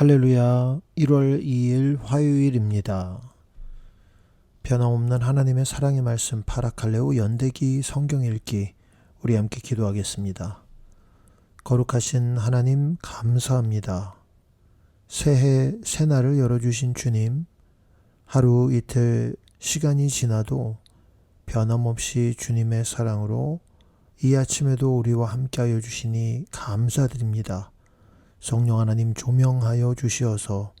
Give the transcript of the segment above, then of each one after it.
할렐루야 1월 2일 화요일입니다. 변함없는 하나님의 사랑의 말씀 파라칼레오 연대기 성경 읽기 우리 함께 기도하겠습니다. 거룩하신 하나님 감사합니다. 새해 새날을 열어주신 주님 하루 이틀 시간이 지나도 변함없이 주님의 사랑으로 이 아침에도 우리와 함께하여 주시니 감사드립니다. 성령 하나님 조명하여 주시어서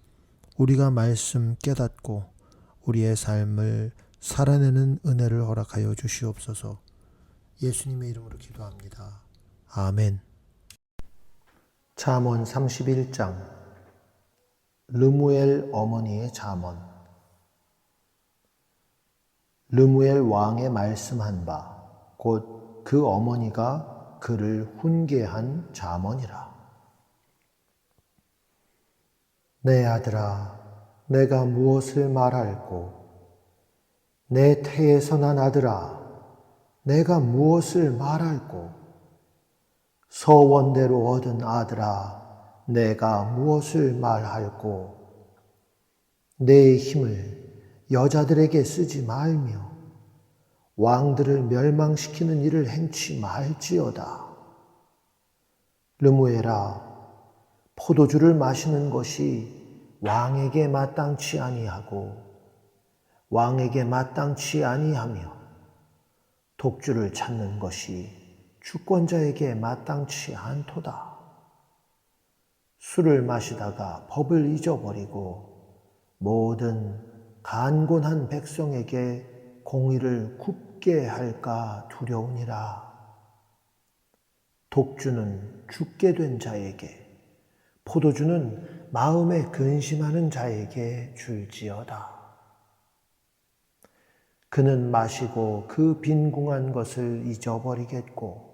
우리가 말씀 깨닫고 우리의 삶을 살아내는 은혜를 허락하여 주시옵소서. 예수님의 이름으로 기도합니다. 아멘. 잠언 31장 르무엘 어머니의 잠언 르무엘 왕의 말씀한 바 곧 그 어머니가 그를 훈계한 잠언이라. 내 아들아, 내가 무엇을 말할꼬? 내 태에서 난 아들아, 내가 무엇을 말할꼬? 서원대로 얻은 아들아, 내가 무엇을 말할꼬? 내 힘을 여자들에게 쓰지 말며 왕들을 멸망시키는 일을 행치 말지어다. 르무에라, 포도주를 마시는 것이 왕에게 마땅치 아니하고 왕에게 마땅치 아니하며 독주를 찾는 것이 주권자에게 마땅치 않도다. 술을 마시다가 법을 잊어버리고 모든 간곤한 백성에게 공의를 굽게 할까 두려우니라. 독주는 죽게 된 자에게 포도주는 마음에 근심하는 자에게 줄지어다. 그는 마시고 그 빈궁한 것을 잊어버리겠고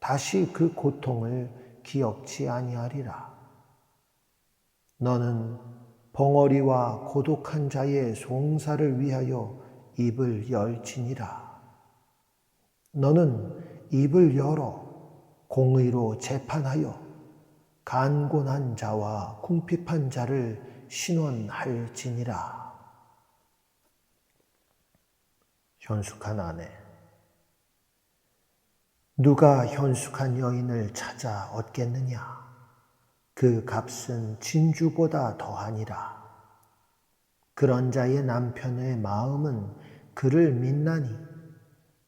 다시 그 고통을 기억지 아니하리라. 너는 벙어리와 고독한 자의 송사를 위하여 입을 열지니라. 너는 입을 열어 공의로 재판하여 간곤한 자와 궁핍한 자를 신원할지니라. 현숙한 아내. 누가 현숙한 여인을 찾아 얻겠느냐? 그 값은 진주보다 더하니라. 그런 자의 남편의 마음은 그를 믿나니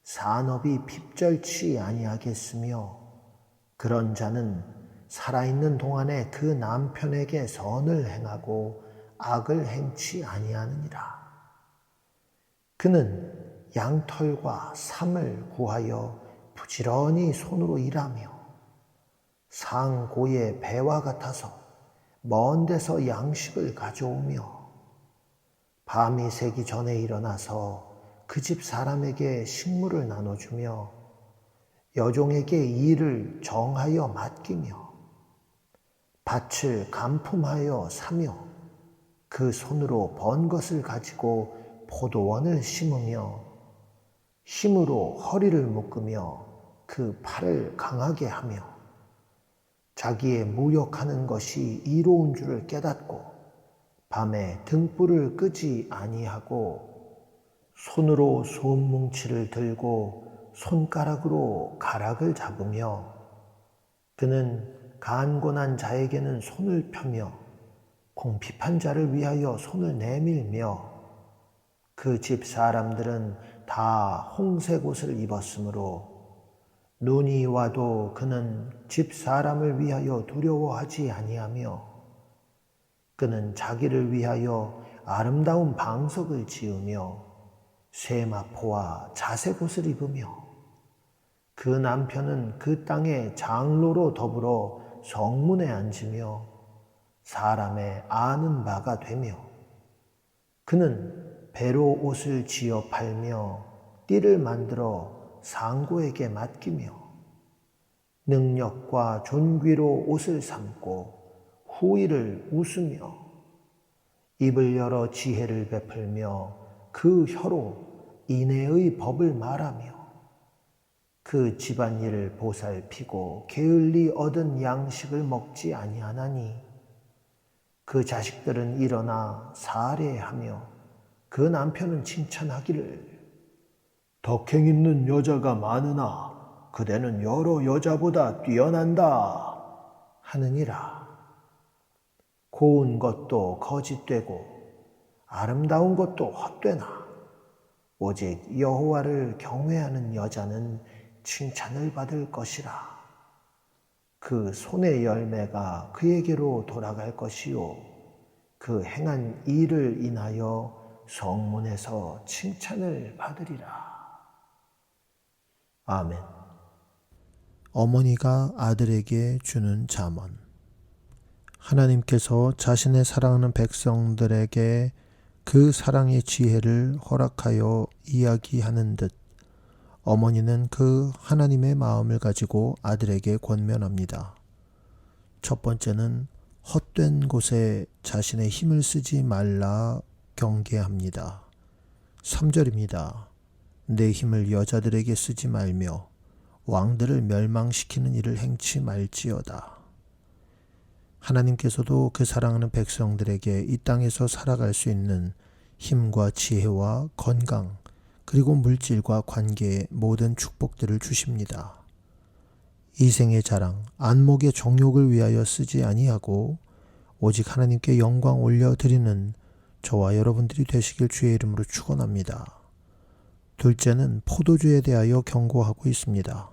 산업이 핍절치 아니하겠으며 그런 자는 살아있는 동안에 그 남편에게 선을 행하고 악을 행치 아니하느니라. 그는 양털과 삼을 구하여 부지런히 손으로 일하며 상고의 배와 같아서 먼 데서 양식을 가져오며 밤이 새기 전에 일어나서 그 집 사람에게 식물을 나눠주며 여종에게 일을 정하여 맡기며 밭을 간품하여 사며 그 손으로 번 것을 가지고 포도원을 심으며 힘으로 허리를 묶으며 그 팔을 강하게 하며 자기의 무역하는 것이 이로운 줄을 깨닫고 밤에 등불을 끄지 아니하고 손으로 솜뭉치를 들고 손가락으로 가락을 잡으며 그는 간곤한 자에게는 손을 펴며 공핍한 자를 위하여 손을 내밀며 그 집 사람들은 다 홍색 옷을 입었으므로 눈이 와도 그는 집 사람을 위하여 두려워하지 아니하며 그는 자기를 위하여 아름다운 방석을 지으며 세마포와 자색 옷을 입으며 그 남편은 그 땅의 장로로 더불어 성문에 앉으며 사람의 아는 바가 되며 그는 배로 옷을 지어 팔며 띠를 만들어 상고에게 맡기며 능력과 존귀로 옷을 삼고 후일을 웃으며 입을 열어 지혜를 베풀며 그 혀로 인애의 법을 말하며 그 집안일을 보살피고 게을리 얻은 양식을 먹지 아니하나니 그 자식들은 일어나 살해하며 그 남편은 칭찬하기를. 덕행 있는 여자가 많으나 그대는 여러 여자보다 뛰어난다. 하느니라. 고운 것도 거짓되고 아름다운 것도 헛되나. 오직 여호와를 경외하는 여자는 칭찬을 받을 것이라. 그 손의 열매가 그에게로 돌아갈 것이요. 그 행한 일을 인하여 성문에서 칭찬을 받으리라. 아멘. 어머니가 아들에게 주는 잠언. 하나님께서 자신의 사랑하는 백성들에게 그 사랑의 지혜를 허락하여 이야기하는 듯 어머니는 그 하나님의 마음을 가지고 아들에게 권면합니다. 첫 번째는 헛된 곳에 자신의 힘을 쓰지 말라 경계합니다. 3절입니다. 내 힘을 여자들에게 쓰지 말며 왕들을 멸망시키는 일을 행치 말지어다. 하나님께서도 그 사랑하는 백성들에게 이 땅에서 살아갈 수 있는 힘과 지혜와 건강, 그리고 물질과 관계의 모든 축복들을 주십니다. 이생의 자랑, 안목의 정욕을 위하여 쓰지 아니하고 오직 하나님께 영광 올려 드리는 저와 여러분들이 되시길 주의 이름으로 축원합니다. 둘째는 포도주에 대하여 경고하고 있습니다.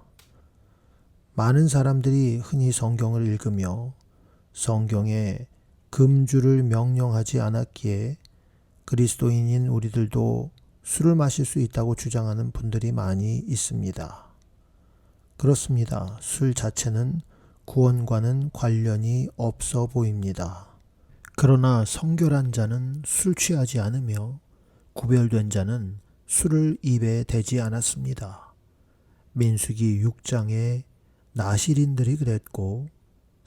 많은 사람들이 흔히 성경을 읽으며 성경에 금주를 명령하지 않았기에 그리스도인인 우리들도 술을 마실 수 있다고 주장하는 분들이 많이 있습니다. 그렇습니다. 술 자체는 구원과는 관련이 없어 보입니다. 그러나 성결한 자는 술 취하지 않으며 구별된 자는 술을 입에 대지 않았습니다. 민수기 6장에 나시린들이 그랬고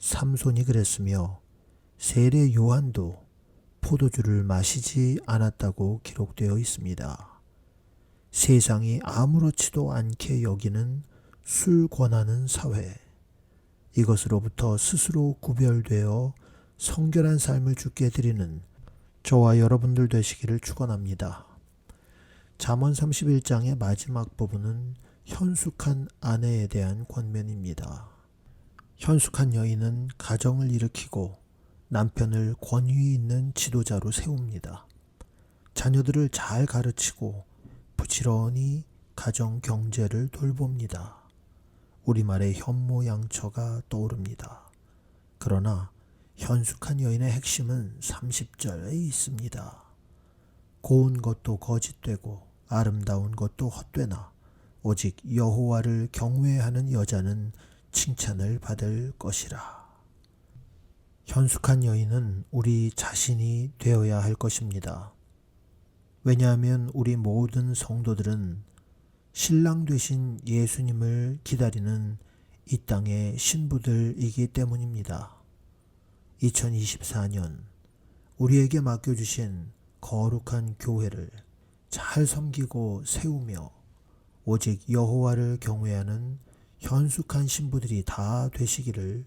삼손이 그랬으며 세례 요한도 포도주를 마시지 않았다고 기록되어 있습니다. 세상이 아무렇지도 않게 여기는 술 권하는 사회. 이것으로부터 스스로 구별되어 성결한 삶을 주께 드리는 저와 여러분들 되시기를 축원합니다. 잠언 31장의 마지막 부분은 현숙한 아내에 대한 권면입니다. 현숙한 여인은 가정을 일으키고 남편을 권위 있는 지도자로 세웁니다. 자녀들을 잘 가르치고 부지런히 가정 경제를 돌봅니다. 우리말의 현모양처가 떠오릅니다. 그러나 현숙한 여인의 핵심은 30절에 있습니다. 고운 것도 거짓되고 아름다운 것도 헛되나 오직 여호와를 경외하는 여자는 칭찬을 받을 것이라. 현숙한 여인은 우리 자신이 되어야 할 것입니다. 왜냐하면 우리 모든 성도들은 신랑 되신 예수님을 기다리는 이 땅의 신부들이기 때문입니다. 2024년 우리에게 맡겨주신 거룩한 교회를 잘 섬기고 세우며 오직 여호와를 경외하는 현숙한 신부들이 다 되시기를